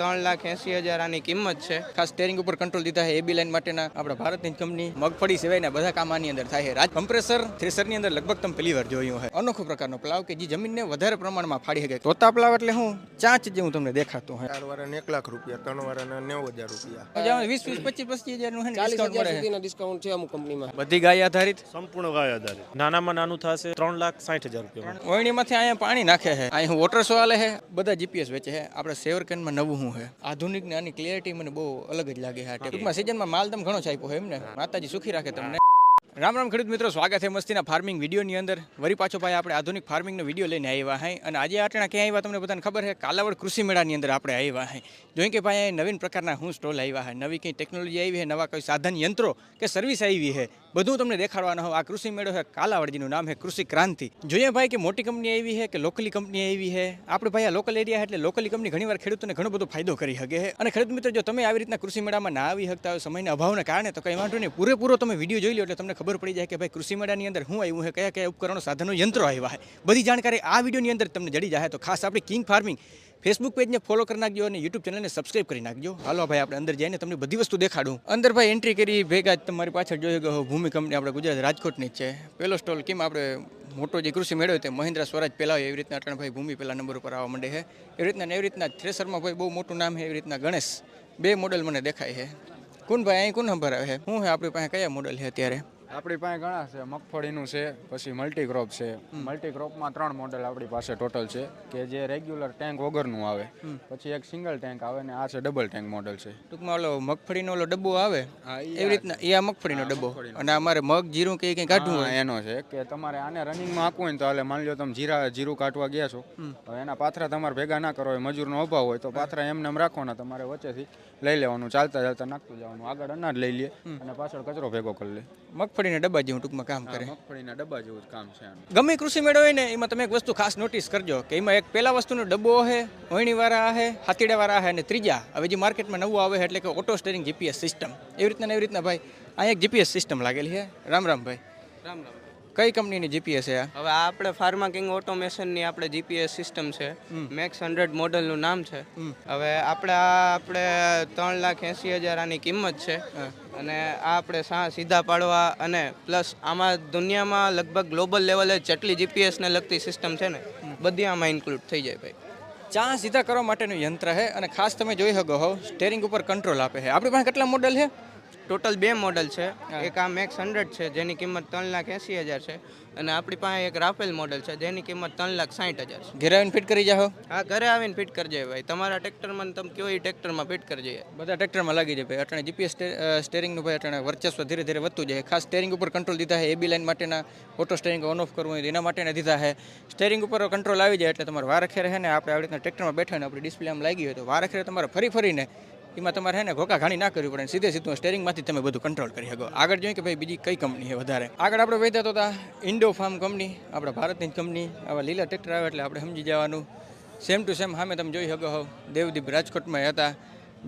ત્રણ લાખ એસી હજાર આની કિંમત છે. ખાસ સ્ટેરિંગ ઉપર કંટ્રોલ દીધા છે એબી લાઈન માટેના. આપણા ભારતની કંપની મગફળી સિવાયના બધા કામ આની અંદર થાય છે. રાજ કમ્પ્રેસર થ્રેસરની અંદર લગભગ તમે પહેલી વાર જોયું હોય અનોખો પ્રકારનો પ્લાવ કે જે જમીનને વધારે પ્રમાણમાં ફાડી શકે. તોતા પ્લાવ એટલે હું? ચાંચ જેવું તમને દેખાતું હોય. ચાર વાળાને એક લાખ રૂપિયા ત્રણ વાળાને નેવું હજાર રૂપિયા. વીસ વીસ પચીસ પચીસ હજારનું મળે ડિસ્કાઉન્ટ છે અમુક કંપનીમાં બધી ગાય આધારિત? સંપૂર્ણ ગાય આધારિત. નાનામાં નાનું થશે ત્રણ લાખ સાઠ હજાર રૂપિયા વળણીમાંથી અહીંયા પાણી નાખે છે. અહીં હું વોટર સો આલે છે. બધા જીપીએસ વેચે છે. આપણે સેવરકેનમાં નવું શું છે આધુનિક ને આની ક્લિયરિટી મને બહુ અલગ જ લાગે છે આ ટૂંકમાં સિઝનમાં માલ તમે ઘણો છાપ્યો છે એમ ને માતાજી સુખી રાખે તમને. રામ રામ ખેડૂત મિત્રો, સ્વાગત છે મસ્તીના ફાર્મિંગ વિડીયોની અંદર. વરી પાછો ભાઈ આપણે આધુનિક ફાર્મિંગનો વીડિયો લઈને આવ્યા હૈ અને આજે આટણા ક્યાં આવ્યા તમને બધાને ખબર છે કાલાવડ કૃષિ મેળાની અંદર આપણે આવ્યા હૈ. જોઈએ કે ભાઈ નવીન પ્રકારના હું સ્ટોલ આવ્યા છે નવી કંઈ ટેકનોલોજી આવી છે નવા કોઈ સાધન, યંત્રો કે સર્વિસ આવી છે બધું તમને દેખાડવાનું હોય. આ કૃષિ મેળો છે કાલાવડજીનું નામ છે કૃષિ ક્રાંતિ. જોઈએ ભાઈ કે મોટી કંપની આવી છે કે લોકલી કંપની આવી છે આપણે ભાઈ આ લોકલ એરિયા એટલે લોકલી કંપની ઘણીવાર ખેડૂતોને ઘણો બધો ફાયદો કરી શકે છે અને ખેડૂત મિત્રો, જો તમે આવી રીતના કૃષિ મેળામાં ના આવી શકતા હોય, સમયના અભાવને કારણે તો કંઈ વાંધો નહીં. પૂરેપૂરો તમે વીડિયો જોઈ લો એટલે તમને પડી જાય કે ભાઈ કૃષિ મેળાની અંદર શું આવ્યું છે કયા કયા ઉપકરણો, સાધનો, યંત્રો આવ્યા છે બધી જાણકારી આ વિડીયોની અંદર તમને જડી જાય તો ખાસ આપણે કિંગ ફાર્મિંગ ફેસબુક પેજને ફોલો કરી નાખજો અને યુટ્યુબ ચેનલને સબસ્ક્રાઈબ કરી નાખજો. હાલો ભાઈ, આપણે અંદર જઈને તમને બધી વસ્તુ દેખાડું. અંદર ભાઈ એન્ટ્રી કરી, ભેગા તમારી પાછળ જોઈ ગયો ભૂમિ કંપની આપણે ગુજરાત રાજકોટની જ છે. પહેલો સ્ટોલ કેમ આપણે મોટો જે કૃષિ મેળવ્યો તે મહિન્દ્રા સ્વરાજ પહેલાં એવી રીતના અટણ ભાઈ ભૂમિ પહેલા નંબર ઉપર આવવા માંડે છે. એવી રીતના એવી રીતના થ્રેસરમાં ભાઈ બહુ મોટું નામ છે, એવી રીતના ગણેશ. બે મોડલ મને દેખાય છે. કોણ ભાઈ અહીં કોણ આવે છે? શું આપણી પાસે કયા મોડલ છે અત્યારે? આપણી પાસે ઘણા છે. મગફળીનું છે પછી મલ્ટીક્રોપ છે. મલ્ટીક્રોપમાં ત્રણ મોડેલ આપણી પાસે ટોટલ છે કે જે રેગ્યુલર ટેન્ક વગરનું આવે. પછી એક સિંગલ ટેન્ક આવે ને આ છે ડબલ ટેન્ક મોડેલ છે. ટૂંકમાં ઓલો મગફળીનો ઓલો ડબ્બો આવે? એવી રીતના એ આ મગફળીનો ડબ્બો. અને અમારે મગ જીરું કે કંઈ કાઢવું હોય? એનો છે. કે તમારે આને રનિંગમાં આપવું હોય તો હાલે માની લો તમે જીરા જીરું કાઢવા ગયા છો. હવે એના પાથરા તમારે ભેગા ના કરો હોય મજૂરનો અભાવ હોય તો પાથરા એમને એમ રાખવાના તમારે વચ્ચેથી લઈ લેવાનું ચાલતા ચાલતા નાખતું જવાનું. આગળ અનાજ લઈ લે અને પાછળ કચરો ભેગો કરી લે. મગફળીના ડબ્બા જેવું ટૂંકમાં કામ કરે. મગફળીના ડબ્બા જેવું જ કામ છે ગમે કૃષિ મેળો હોય ને એમાં તમે એક વસ્તુ ખાસ નોટિસ કરજો કે એમાં એક પહેલા વસ્તુનો ડબ્બો છે વણીવાળા છે હાથીડાવાળા છે અને ત્રીજા. હવે જે માર્કેટમાં નવું આવે એટલે કે ઓટો સ્ટેરિંગ જીપીએસ સિસ્ટમ એવી રીતના એવી રીતના ભાઈ અહીંયા એક જીપીએસ સિસ્ટમ લાગેલી છે. રામ રામ ભાઈ. રામ રામ. કઈ કંપનીની જીપીએસ છે હવે આપણે ફાર્મા કિંગ ઓટોમેશનની આપણે જીપીએસ સિસ્ટમ છે. મેક્સ હંડ્રેડ મોડલનું નામ છે. હવે આપણે આ આપણે ત્રણ લાખ એંસી હજાર આની કિંમત છે. અને આ આપણે સા સીધા પાડવા અને પ્લસ આમાં દુનિયામાં લગભગ ગ્લોબલ લેવલે જેટલી જીપીએસને લગતી સિસ્ટમ છે ને બધી આમાં ઇન્ક્લુડ થઈ જાય ભાઈ. ચા સીધા કરવા માટેનું યંત્ર છે અને ખાસ તમે જોઈ શકો હો સ્ટેરિંગ ઉપર કંટ્રોલ આપે છે. આપણી પાસે કેટલા મોડલ છે? ટોટલ બે મોડલ છે. એક આ મેક્સ હંડ્રેડ છે જેની કિંમત ત્રણ લાખ એંસી હજાર છે. અને આપણી પાસે એક રાફેલ મોડલ છે જેની કિંમત ત્રણ લાખ સાઠ હજાર છે. ઘરે આવીને ફિટ કરી જાઓ. હા ઘરે આવીને ફિટ કરજે ભાઈ. તમારા ટ્રેક્ટરમાં તમે કયો એ ટ્રેક્ટરમાં ફિટ કરજે બધા ટ્રેક્ટરમાં લાગી જાય ભાઈ. અટાણે જીપીએસ સ્ટેરિંગનું ભાઈ અટાણે વર્ચસ્વ ધીરે ધીરે વધતું જાય. ખાસ સ્ટેરિંગ ઉપર કંટ્રોલ દીધા છે. એબી લાઇન માટેના ઓટો સ્ટેરિંગ ઓન ઓફ કરવું હોય એના માટેના દીધા છે. સ્ટેરિંગ ઉપર કંટ્રોલ આવી જાય એટલે તમારે વારખે રહે ને આપણે આવી રીતના ટ્રેક્ટરમાં બેઠા ને આપણી ડિસ્પ્લે આમ લાગી હોય તો વારખે તમારે ફરી ફરીને એમાં તમારે હે ને ઘોકા ઘાણી ના કરવી પડે સીધે સીધું સ્ટેરિંગમાંથી તમે બધું કંટ્રોલ કરી શકો. આગળ જોઈએ કે ભાઈ બીજી કઈ કંપની છે વધારે. આગળ આપણે વહેતા તો ઇન્ડો ફાર્મ કંપની આપણા ભારતની કંપની આવા લીલા ટ્રેક્ટર આવે એટલે આપણે સમજી જવાનું. સેમ ટુ સેમ સામે તમે જોઈ શકો હો. દેવદીપ રાજકોટમાં હતા.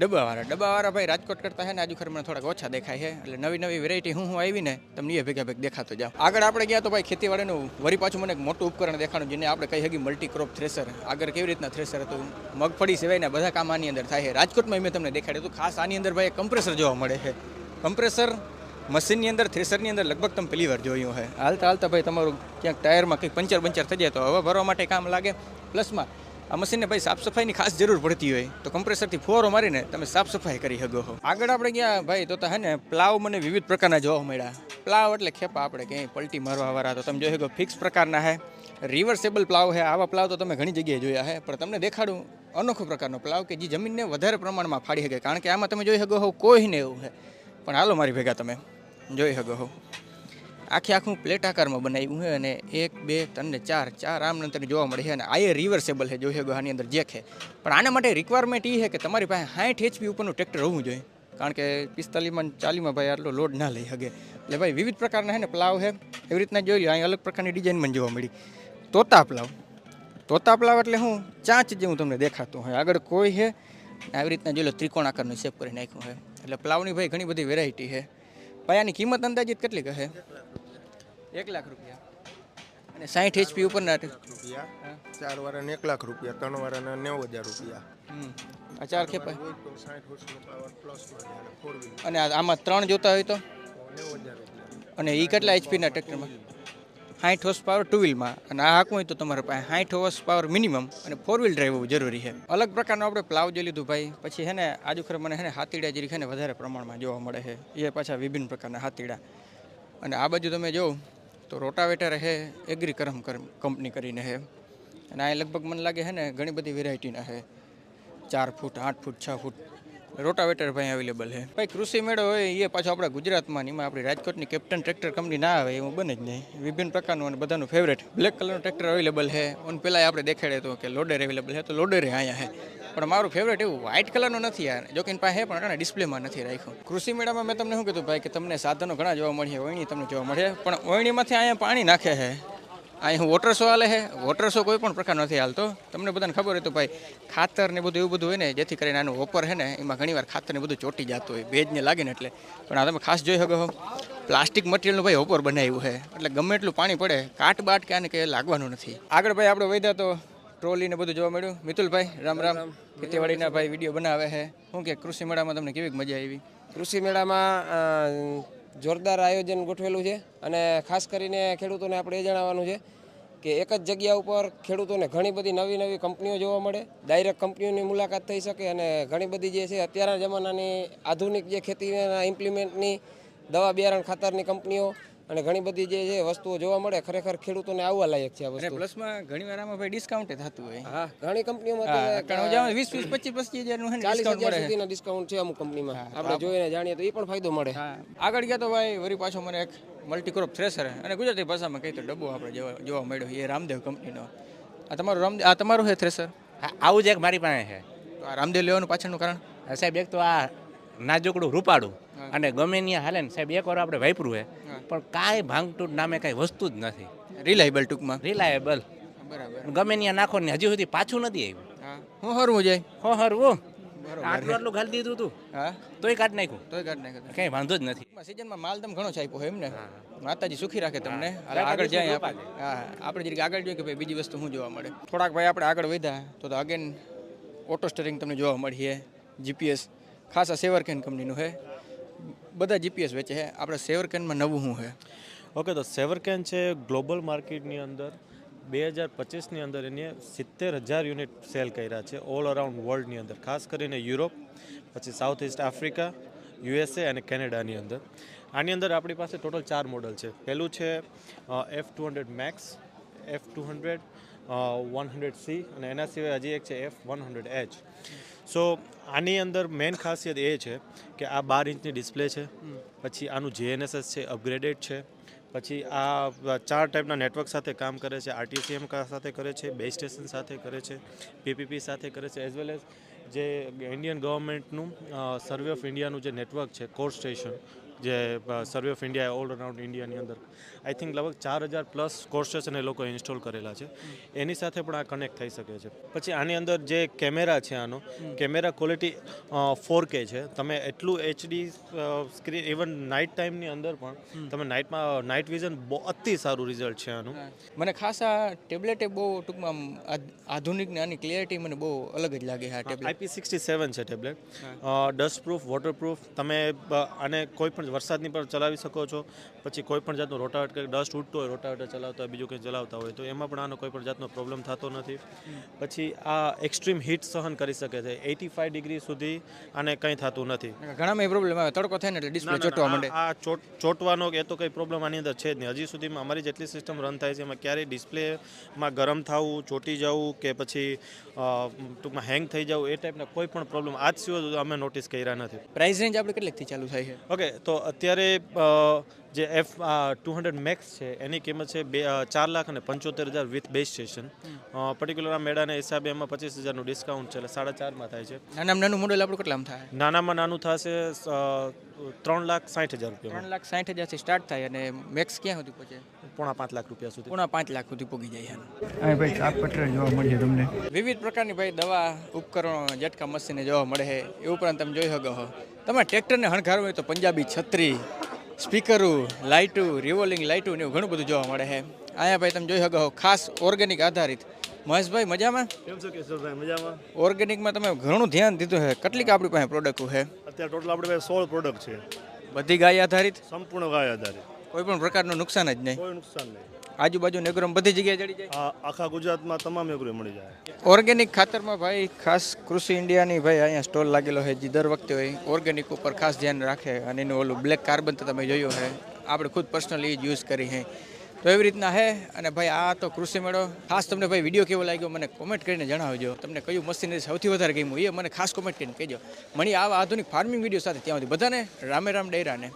ડબ્બાવાળા. ડબ્બાવાળા ભાઈ રાજકોટ કરતા છે ને આજુ ખરમાં થોડાક ઓછા દેખાય છે એટલે નવી નવી વેરાયટી હું હું આવી તમને એ ભેગા ભેગ દેખાતો જાવ આગળ આપણે ગયા તો ભાઈ ખેતીવાડીનું વરી પાછું મને એક મોટું ઉપકરણ દેખાણું જેને આપણે કહી શકીએ મલ્ટી ક્રોપ થ્રેસર આગળ કેવી રીતના થ્રેસર હતું? મગફળી સિવાયના બધા કામ આની અંદર થાય છે. રાજકોટમાં મેં તમને દેખાડ્યું હતું. ખાસ આની અંદર ભાઈ કમ્પ્રેસર જોવા મળે છે. કમ્પ્રેસર મશીનની અંદર થ્રેસરની અંદર લગભગ તમે પહેલી વાર જોયું હોય હાલતા હાલતા ભાઈ તમારું ક્યાંક ટાયરમાં કંઈક પંચર પંચર થઈ જાય તો હવે ભરવા માટે કામ લાગે. પ્લસમાં આ મશીનને ભાઈ સાફ સફાઈની ખાસ જરૂર પડતી હોય તો કમ્પ્રેસરથી ફુવારો મારીને તમે સાફ સફાઈ કરી શકો છો. આગળ આપણે ગયા ભાઈ તો હે ને, પ્લાવ મને વિવિધ પ્રકારના જોવા મળ્યા. પ્લાવ એટલે ખેપા આપણે ક્યાંય પલટી મારવા વાળા તો તમે જોઈ શકો ફિક્સ પ્રકારના હે. રિવર્સેબલ પ્લાવ છે આવા પ્લાવ તો તમે ઘણી જગ્યાએ જોયા છે પણ તમને દેખાડું અનોખો પ્રકારનો પ્લાવ કે જે જમીનને વધારે પ્રમાણમાં ફાડી શકે. કારણ કે આમાં તમે જોઈ શકો હો કોઈને એવું છે પણ હાલો મારી ભેગા તમે. જોઈ શકો છો. આખે આખું પ્લેટ આકારમાં બનાવ્યું છે અને એક, બે, ત્રણ ચાર ચાર આમ નંતર જોવા મળે છે અને આ એ રિવર્સેબલ છે જોઈએ આની અંદર જે છે. પણ આના માટે રિક્વાયરમેન્ટ એ છે કે તમારી પાસે સાઠ એચપી ઉપરનું ટ્રેક્ટર હોવું જોઈએ. કારણ કે પિસ્તાલીસમાં ચાલીમાં ભાઈ આટલો લોડ ના લઈ શકે. એટલે ભાઈ વિવિધ પ્રકારના છે ને પ્લાવ છે. એવી રીતના જોઈ લો અહીં અલગ પ્રકારની ડિઝાઇન જોવા મળી. તોતા પ્લાવ તોતા પ્લાવ એટલે હું ચાંચ જેવું તમને દેખાતું હોય. આગળ કોઈ છે. આવી રીતના જોઈ લો ત્રિકોણ આકારનું શેપ કરી નાખ્યું છે. એટલે પ્લાવની ભાઈ ઘણી બધી વેરાયટી છે. આની કિંમત અંદાજિત કેટલી કહે? એક લાખ રૂપિયા. અને સાઠ એચપી ઉપરના રૂપિયા ચાર વાળાને એક લાખ રૂપિયા ત્રણ વાળાને નેવું હજાર રૂપિયા. આ ચાર છે અને આમાં ત્રણ જોતા હોય તો? અને એ કેટલા એચપીના ટ્રેક્ટરમાં સાઠ હોર્સ પાવર ટુ વ્હીલમાં અને આ હાંકવું હોય તો તમારે પાસે સાઠ હોર્સ પાવર મિનિમમ અને ફોર વ્હીલ ડ્રાઈવ હોવું જરૂરી છે. અલગ પ્રકારનો આપણે પ્લાવ જોઈ લીધું ભાઈ. પછી છે ને આજુ ખરે મને હે ને હાતીડા જેરી છે ને વધારે પ્રમાણમાં જોવા મળે છે. એ પાછા વિભિન્ન પ્રકારના હાતીડા અને આ બાજુ તમે જોવો. તો રોટાવેટર હે એગ્રી કરમ કંપની કરીને હે. અને આ લગભગ મને લાગે છે ને, ઘણી બધી વેરાયટીના છે ચાર ફૂટ, આઠ ફૂટ, છ ફૂટ. રોટાવેટર ભાઈ અવેલેબલ છે ભાઈ, કૃષિ મેળો હોય, એ પાછો આપણા ગુજરાતમાં એમાં આપણી રાજકોટની કેપ્ટન ટ્રેક્ટર કંપની ના આવે, એવું બને જ નહીં. વિભિન્ન પ્રકારનું અને બધાનું ફેવરેટ બ્લેક કલરનું ટ્રેક્ટર અવેલેબલ છે અને પહેલાં આપણે દેખાડે તો કે લોડર અવેલેબલ છે તો લોડર અહીંયા છે પણ મારું ફેવરેટ એવું વ્હાઇટ કલરનું નથી યાર જો કે પાસે પણ ડિસ્પ્લેમાં નથી રાખ્યું. કૃષિ મેળામાં મેં તમને શું કીધું? ભાઈ કે તમને સાધનો ઘણા જોવા મળે ઓયણી તમને જોવા મળે પણ ઓયણીમાંથી અહીંયા પાણી નાખે છે. અહીં વોટર શો હાલે છે. વોટર શો કોઈ પણ પ્રકાર નથી હાલતો. તમને બધાને ખબર હોય તો ભાઈ ખાતર ને બધું એવું બધું હોય ને, જેથી કરીને આનું ઓપર છે ને, એમાં ઘણીવાર ખાતર ને બધું ચોટી જતું હોય ભેજને લાગે ને એટલે. પણ આ તમે ખાસ જોઈ શકો પ્લાસ્ટિક મટીરિયલનું ભાઈ ઓપર બનાવ્યું છે. એટલે ગમે એટલું પાણી પડે કાટ બાટ કે આને કે લાગવાનું નથી. આગળ ભાઈ આપણે વધ્યા તો ટ્રોલી ને બધું જોવા મળ્યું. મિતુલભાઈ રામ રામ. ખેતીવાડીના ભાઈ વીડિયો બનાવે છે. શું કે કૃષિ મેળામાં તમને કેવી મજા આવી? કૃષિ મેળામાં જોરદાર આયોજન ગોઠવેલું છે અને ખાસ કરીને ખેડૂતોને આપણે એ જણાવવાનું છે કે એક જ જગ્યા ઉપર ખેડૂતોને ઘણી બધી નવી નવી કંપનીઓ જોવા મળે. ડાયરેક્ટ કંપનીઓની મુલાકાત થઈ શકે અને ઘણી બધી જે છે અત્યારના જમાનાની આધુનિક જે ખેતીના ઇમ્પ્લિમેન્ટની દવા બિયારણ ખાતરની કંપનીઓ અને ઘણી બધી જે છે વસ્તુઓ જોવા મળે ખરેખર ખેડૂતોને આવવા લાયક છે આ વસ્તુ. પ્લસમાં ઘણી વાર આમાં ભાઈ ડિસ્કાઉન્ટ થતું હોય. હા ઘણી કંપનીઓમાં વીસ વીસ પચીસ પચીસ હજારનું છે ચાલીસ હજાર મળે. છે. સુધીના ડિસ્કાઉન્ટ છે અમુક કંપનીમાં. આપણે જોઈને જાણીએ તો એ પણ ફાયદો મળે. આગળ ગયા તો ભાઈ વરી પાછો મને એક મલ્ટીક્રોપ થ્રેસર અને ગુજરાતી ભાષામાં કહી તો ડબ્બો આપણે જોવા જોવા મળ્યો એ રામદેવ કંપનીનો. આ તમારું રામદેવ આ તમારું છે થ્રેસર હા આવું જ એક મારી પાસે છે. તો આ રામદેવ લેવાનું પાછળનું કારણ? સાહેબ એક તો આ નાજુકડું રૂપાડું અને ગમે ત્યાં હાલે ને સાહેબ એક વાર આપણે વાપરું છે પણ કાંઈ ભાંગતૂટ નામે કાંઈ વસ્તુ જ નથી. રિલાયબલ ટૂંકમાં. રિલાયબલ બરાબર. ગમે ત્યાં નાખો ને હજી સુધી પાછું નથી આવ્યું. હા. હું હરવું જાય? હો હરવું. આટલું આટલું ખાલી દીધું હતું હા? તોય કાઢ નાખ્યું. તોય કાઢ નાખ્યું. કંઈ વાંધો જ નથી. સિઝનમાં માલ તમે ઘણો છાપ્યો હોય એમ ને? માતાજી સુખી રાખે તમને. આગળ જાય આપણે. હા. આપણે જરીક આગળ જોઈએ કે ભાઈ બીજી વસ્તુ શું જોવા મળે. થોડાક ભાઈ આપણે આગળ વધ્યા. તો તો અગેન ઓટો સ્ટેરિંગ તમને જોવા મળીએ. જીપીએસ ખાસ આ સેવરકેન કંપનીનું છે બધા જીપીએસ વેચે છે આપણે સેવરકેનમાં નવું શું છે ઓકે, તો સેવરકેન છે ગ્લોબલ માર્કેટની અંદર, બે હજાર પચીસની અંદર એને સિત્તેર હજાર યુનિટ સેલ કર્યા છે ઓલ અરાઉન્ડ વર્લ્ડની અંદર. ખાસ કરીને યુરોપ પછી સાઉથ ઇસ્ટ આફ્રિકા યુએસએ અને કેનેડાની અંદર. આની અંદર આપણી પાસે ટોટલ ચાર મોડલ છે. પહેલું છે F two hundred max F two hundred one hundred C અને એના સિવાય હજી એક છે એફ વન હંડ્રેડ એચ સો આની અંદર મેઇન ખાસિયત એ છે કે આ બાર ઇંચની ડિસ્પ્લે છે. પછી આનું જેએનએસએસ છે અપગ્રેડેડ છે. પછી આ ચાર ટાઈપના નેટવર્ક સાથે કામ કરે છે આરટીસીએમ સાથે કરે છે બે સ્ટેશન સાથે કરે છે પીપીપી સાથે કરે છે એઝ વેલ એઝ જે ઇન્ડિયન ગવર્મેન્ટનું સર્વે ઓફ ઇન્ડિયાનું જે નેટવર્ક છે કોર સ્ટેશન જે Survey of India all around ઇન્ડિયાની અંદર. આઈ થિંક લગભગ ચાર હજાર પ્લસ કોર્સેસ અને લોકો ઇન્સ્ટોલ કરેલા છે. એની સાથે પણ આ કનેક્ટ થઈ શકે છે. પછી આની અંદર જે કેમેરા છે આનો કેમેરા ક્વોલિટી ફોર કે છે. તમે એટલું એચડી સ્ક્રીન ઇવન નાઇટ ટાઈમની અંદર પણ તમે નાઇટમાં નાઇટ વિઝન બહુ અતિ સારું રિઝલ્ટ છે આનું. મને ખાસ આ ટેબ્લેટે બહુ ટૂંકમાં આધુનિક ને આની ક્લિયરિટી મને બહુ અલગ જ લાગે છે આ ટેબ્લેટ આઈપી સિક્સટી સેવન છે ટેબ્લેટ ડસ્ટ પ્રૂફ વોટરપ્રૂફ તમે આને કોઈ પણ વરસાદની પણ ચલાવી શકો છો. પછી કોઈ પણ જાતનું રોટાવેટ કે ડસ્ટ ઉડતો હોય રોટાવેટર ચલાવતા હોય બીજું કંઈ ચલાવતા હોય તો એમાં પણ આનો કોઈ પણ જાતનો પ્રોબ્લેમ થતો નથી. પછી આ એક્સ્ટ્રીમ હીટ સહન કરી શકે છે. એટી ફાઈવ ડિગ્રી સુધી આને કંઈ થતું નથી. ઘણામાં એ પ્રોબ્લેમ આવે. તડકો થાય ને એટલે ડિસ્પ્લે ચોટવા માંડે. આ ચોટ ચોટવાનો કે એ તો કંઈ પ્રોબ્લેમ આની અંદર છે જ નહીં. હજી સુધીમાં અમારી જેટલી સિસ્ટમ રન થાય છે એમાં ક્યારેય ડિસ્પ્લેમાં ગરમ થવું ચોટી જવું કે પછી ટૂંકમાં હેંગ થઈ જવું એ ટાઈપના કોઈ પણ પ્રોબ્લેમ આજ સિવાય અમે નોટિસ કર્યા નથી. પ્રાઇસ રેન્જ આપણે કેટલીકથી ચાલુ થાય છે? ઓકે તો અત્યારે જે એફ ટુ હંડ્રેડ મેક્સ છે એની કિંમત છે બે ચાર લાખ અને પંચોતેર હજાર વિથ બેઝ સ્ટેશન પર્ટિક્યુલર આ મેળાના હિસાબે એમાં પચીસ હજારનું ડિસ્કાઉન્ટ છે એટલે સાડા ચારમાં થાય છે. નાનામાં નાનું મોડેલ આપણું કેટલામાં થાય? નાનામાં નાનું થશે ત્રણ લાખ સાઠ હજાર રૂપિયા ત્રણ લાખ સાઠ હજારથી સ્ટાર્ટ થાય અને મેક્સ ક્યાં સુધી પહોંચે? પોણા પાંચ લાખ રૂપિયા સુધી. પોણા પાંચ લાખ સુધી પહોંચી જાય ભાઈ શાક પટર જોવા મળશે તમને. વિવિધ પ્રકારની ભાઈ દવા ઉપકરણો ઝટકા મશીને જોવા મળે છે એ ઉપરાંત તમે જોઈ શકો છો. તમે ટ્રેક્ટરને હણઘારો હોય તો પંજાબી છત્રી સ્પીકરો લાઇટું રિવોલિંગ લાઇટું ને એવું ઘણું બધું જોવા મળે છે. અહીંયા ભાઈ તમે જોઈ શકો ખાસ ઓર્ગેનિક આધારિત. મહેશભાઈ મજામાં? કેમ છો કેશવભાઈ મજામાં? ઓર્ગેનિકમાં તમે ઘણું ધ્યાન દીધું છે. કેટલીક આપણી પાસે પ્રોડક્ટ છે? અત્યારે ટોટલ આપણી પાસે સોળ પ્રોડક્ટ છે. બધી ગાય આધારિત? સંપૂર્ણ ગાય આધારિત. કોઈ પણ પ્રકારનું નુકસાન જ નહીં. કોઈ નુકસાન નહીં. આજુબાજુ નેગ્રોમ બધી જગ્યાએ જડી જાય? આ આખા ગુજરાતમાં તમામ એગ્રો મળી જાય. ઓર્ગેનિક ખાતરમાં ભાઈ ખાસ કૃષિ ઇન્ડિયાની ભાઈ અહીંયા સ્ટોલ લાગેલો છે જે દર વખતે હોય. ઓર્ગેનિક ઉપર ખાસ ધ્યાન રાખે અને એનું ઓલું બ્લેક કાર્બન તો તમે જોયું છે આપણે ખુદ પર્સનલી યુઝ કરી છે. તો એવી રીતના હે અને ભાઈ આ તો કૃષિ મેળો. ખાસ તમને ભાઈ વીડિયો કેવો લાગ્યો મને કોમેન્ટ કરીને જણાવજો. તમને કયું મશીનરી સૌથી વધારે ગમ્યું એ મને ખાસ કોમેન્ટ કરીને કહેજો. મળી આવા આધુનિક ફાર્મિંગ વીડિયો સાથે ત્યાં સુધી બધાને રામે રામ ડેરાને.